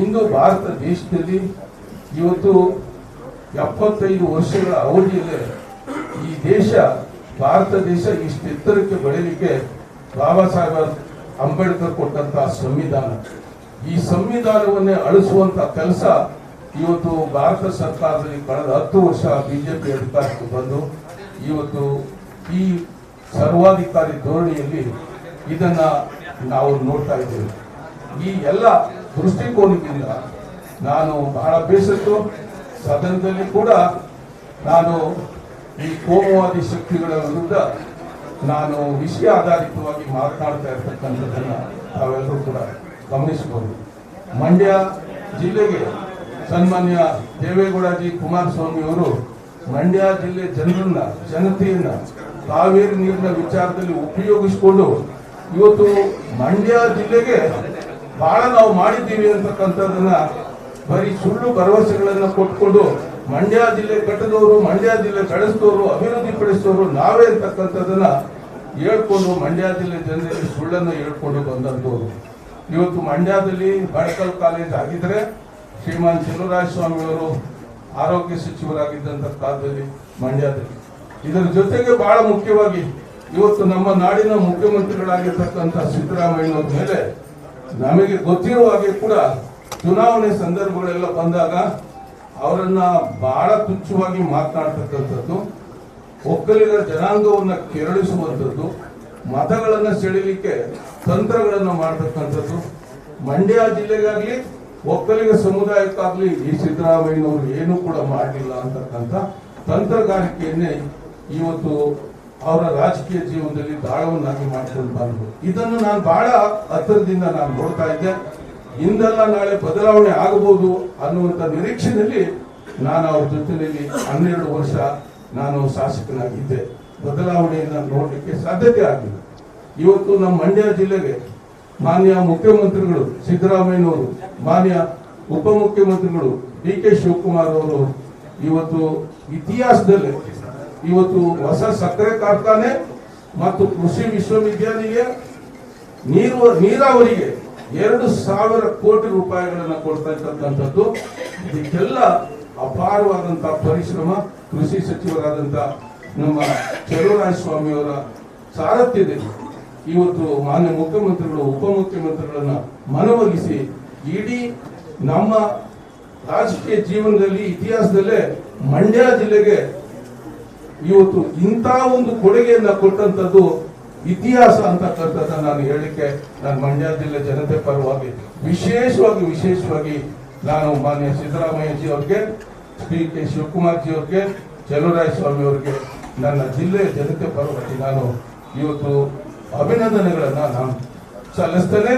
ಇಂದು ಭಾರತ ದೇಶದಲ್ಲಿ ಇವತ್ತು ಎಪ್ಪತ್ತೈದು ವರ್ಷಗಳ ಅವಧಿಯಲ್ಲೇ ಈ ದೇಶ, ಭಾರತ ದೇಶ ಇಷ್ಟು ಎತ್ತರಕ್ಕೆ ಬೆಳೀಲಿಕ್ಕೆ ಬಾಬಾ ಸಾಹೇಬ್ ಅಂಬೇಡ್ಕರ್ ಕೊಟ್ಟಂತಹ ಸಂವಿಧಾನ. ಈ ಸಂವಿಧಾನವನ್ನೇ ಅಳಿಸುವಂತ ಕೆಲಸ ಇವತ್ತು ಭಾರತ ಸರ್ಕಾರದಲ್ಲಿ ಕಳೆದ ಹತ್ತು ವರ್ಷ ಬಿಜೆಪಿ ಅಧಿಕಾರಕ್ಕೆ ಬಂದು, ಇವತ್ತು ಈ ಸರ್ವಾಧಿಕಾರಿ ಧೋರಣೆಯಲ್ಲಿ ಇದನ್ನ ನಾವು ನೋಡ್ತಾ ಇದ್ದೇವೆ. ಈ ಎಲ್ಲ ದೃಷ್ಟಿಕೋನದಿಂದ ನಾನು ಬಹಳ ಬೇಸತ್ತು. ಸದನದಲ್ಲಿ ಕೂಡ ನಾನು ಈ ಕೋಮುವಾದಿ ಶಕ್ತಿಗಳ ವಿರುದ್ಧ ನಾನು ವಿಷಯ ಆಧಾರಿತವಾಗಿ ಮಾತನಾಡ್ತಾ ಇರ್ತಕ್ಕಂಥದ್ದನ್ನು ತಾವೆಲ್ಲರೂ ಕೂಡ ಗಮನಿಸಬಹುದು. ಮಂಡ್ಯ ಜಿಲ್ಲೆಗೆ ಸನ್ಮಾನ್ಯ ದೇವೇಗೌಡಜಿ ಕುಮಾರಸ್ವಾಮಿ ಅವರು ಮಂಡ್ಯ ಜಿಲ್ಲೆ ಜನರನ್ನ, ಜನತೆಯನ್ನ ಕಾವೇರಿ ನೀರಿನ ವಿಚಾರದಲ್ಲಿ ಉಪಯೋಗಿಸಿಕೊಂಡು ಇವತ್ತು ಮಂಡ್ಯ ಜಿಲ್ಲೆಗೆ ಬಹಳ ನಾವು ಮಾಡಿದ್ದೀವಿ ಅಂತಕ್ಕಂಥದ್ದನ್ನ ಬರೀ ಸುಳ್ಳು ಭರವಸೆಗಳನ್ನ ಕೊಟ್ಕೊಂಡು ಮಂಡ್ಯ ಜಿಲ್ಲೆ ಕಟ್ಟದವರು, ಮಂಡ್ಯ ಜಿಲ್ಲೆ ಕಳಿಸಿದವರು ಅಭಿವೃದ್ಧಿ ಪಡಿಸಿದವರು ನಾವೇ ಅಂತಕ್ಕಂಥದ್ದನ್ನ ಹೇಳ್ಕೊಂಡು ಮಂಡ್ಯ ಜಿಲ್ಲೆ ಜನರಿಗೆ ಸುಳ್ಳನ್ನು ಹೇಳ್ಕೊಂಡು ಬಂದಂಥವ್ರು. ಇವತ್ತು ಮಂಡ್ಯದಲ್ಲಿ ಮೆಡಿಕಲ್ ಕಾಲೇಜ್ ಆಗಿದ್ರೆ ಶ್ರೀಮಾನ್ ಚಿನ್ನರಾಜ ಸ್ವಾಮಿ ಅವರು ಆರೋಗ್ಯ ಸಚಿವರಾಗಿದ್ದಂತ ಕಾಲದಲ್ಲಿ ಮಂಡ್ಯದಲ್ಲಿ. ಇದರ ಜೊತೆಗೆ ಬಹಳ ಮುಖ್ಯವಾಗಿ ಇವತ್ತು ನಮ್ಮ ನಾಡಿನ ಮುಖ್ಯಮಂತ್ರಿಗಳಾಗಿರ್ತಕ್ಕಂಥ ಸಿದ್ದರಾಮಯ್ಯ ಮೇಲೆ ನಮಗೆ ಗೊತ್ತಿರುವ ಹಾಗೆ ಕೂಡ ಚುನಾವಣೆ ಸಂದರ್ಭಗಳೆಲ್ಲ ಬಂದಾಗ ಅವರನ್ನ ಬಹಳ ತುಚ್ಛವಾಗಿ ಮಾತನಾಡ್ತಕ್ಕಂಥದ್ದು ಒಕ್ಕಲಿಗರ ಜನಾಂಗವನ್ನು ಕೆರಳಿಸುವಂಥದ್ದು, ಮತಗಳನ್ನು ಸೆಳಿಲಿಕ್ಕೆ ತಂತ್ರಗಳನ್ನು ಮಾಡತಕ್ಕಂಥದ್ದು, ಮಂಡ್ಯ ಜಿಲ್ಲೆಗಾಗ್ಲಿ, ಒಕ್ಕಲಿಗ ಸಮುದಾಯಕ್ಕಾಗ್ಲಿ ಈ ಸಿದ್ದರಾಮಯ್ಯನವರು ಏನೂ ಕೂಡ ಮಾಡಲಿಲ್ಲ ಅಂತಕ್ಕಂಥ ತಂತ್ರಗಾರಿಕೆಯನ್ನೇ ಇವತ್ತು ಅವರ ರಾಜಕೀಯ ಜೀವನದಲ್ಲಿ ದಾಳವನ್ನಾಗಿ ಮಾಡಿಕೊಂಡು ಬಂದರು. ಇದನ್ನು ನಾನು ಬಹಳ ಹತ್ತಿರದಿಂದ ನಾನು ನೋಡ್ತಾ ಇದ್ದೆ. ಇಂದೆಲ್ಲ ನಾಳೆ ಬದಲಾವಣೆ ಆಗಬಹುದು ಅನ್ನುವಂಥ ನಿರೀಕ್ಷೆಯಲ್ಲಿ ನಾನು ಅವ್ರ ಜೊತೆಯಲ್ಲಿ ಹನ್ನೆರಡು ವರ್ಷ ನಾನು ಶಾಸಕನಾಗಿದ್ದೆ. ಬದಲಾವಣೆಯನ್ನು ನೋಡಲಿಕ್ಕೆ ಸಾಧ್ಯತೆ ಆಗಿಲ್ಲ. ಇವತ್ತು ನಮ್ಮ ಮಂಡ್ಯ ಜಿಲ್ಲೆಗೆ ಮಾನ್ಯ ಮುಖ್ಯಮಂತ್ರಿಗಳು ಸಿದ್ದರಾಮಯ್ಯನವರು, ಮಾನ್ಯ ಉಪಮುಖ್ಯಮಂತ್ರಿಗಳು ಡಿ ಕೆ ಶಿವಕುಮಾರ್ ಅವರು ಇವತ್ತು ಇತಿಹಾಸದಲ್ಲಿ ಇವತ್ತು ಹೊಸ ಸಕ್ಕರೆ ಕಾರ್ಖಾನೆ ಮತ್ತು ಕೃಷಿ ವಿಶ್ವವಿದ್ಯಾಲಯ ನೀರು, ನೀರಾವರಿಗೆ ಎರಡು ಸಾವಿರ ಕೋಟಿ ರೂಪಾಯಿಗಳನ್ನು ಕೊಡ್ತಾ ಇರ್ತಕ್ಕಂಥದ್ದು. ಇದಕ್ಕೆಲ್ಲ ಅಪಾರವಾದಂತಹ ಪರಿಶ್ರಮ ಕೃಷಿ ಸಚಿವರಾದಂತ ನಮ್ಮ ಚಲುವರಾಯ ಸ್ವಾಮಿ ಅವರ ಸಾರಥ್ಯದಲ್ಲಿ ಇವತ್ತು ಮಾನ್ಯ ಮುಖ್ಯಮಂತ್ರಿಗಳು, ಉಪಮುಖ್ಯಮಂತ್ರಿಗಳನ್ನ ಮನವೊಲಿಸಿ ಇಡೀ ನಮ್ಮ ರಾಜಕೀಯ ಜೀವನದಲ್ಲಿ, ಇತಿಹಾಸದಲ್ಲೇ ಮಂಡ್ಯ ಜಿಲ್ಲೆಗೆ ಇವತ್ತು ಇಂಥ ಒಂದು ಕೊಡುಗೆಯನ್ನ ಕೊಟ್ಟಂತದ್ದು ಇತಿಹಾಸ ಅಂತಕ್ಕಂಥದ್ದು ನಾನು ಹೇಳಿಕೆ ನಾನು ಮಂಡ್ಯ ಜಿಲ್ಲೆ ಜನತೆ ಪರವಾಗಿ ವಿಶೇಷವಾಗಿ ವಿಶೇಷವಾಗಿ ನಾನು ಮಾನ್ಯ ಸಿದ್ದರಾಮಯ್ಯಜಿ ಅವ್ರಿಗೆ, ಶ್ರೀ ಕೆ ಶಿವಕುಮಾರ್ ಜಿ ಅವ್ರಿಗೆ, ಚಲುವರಾಯ ಸ್ವಾಮಿ ಅವ್ರಿಗೆ, ನನ್ನ ಜಿಲ್ಲೆಯ ಜನತೆ ಪರವಾಗಿ ನಾನು ಇವತ್ತು ಅಭಿನಂದನೆಗಳನ್ನ ನಾನು ಸಲ್ಲಿಸ್ತೇನೆ.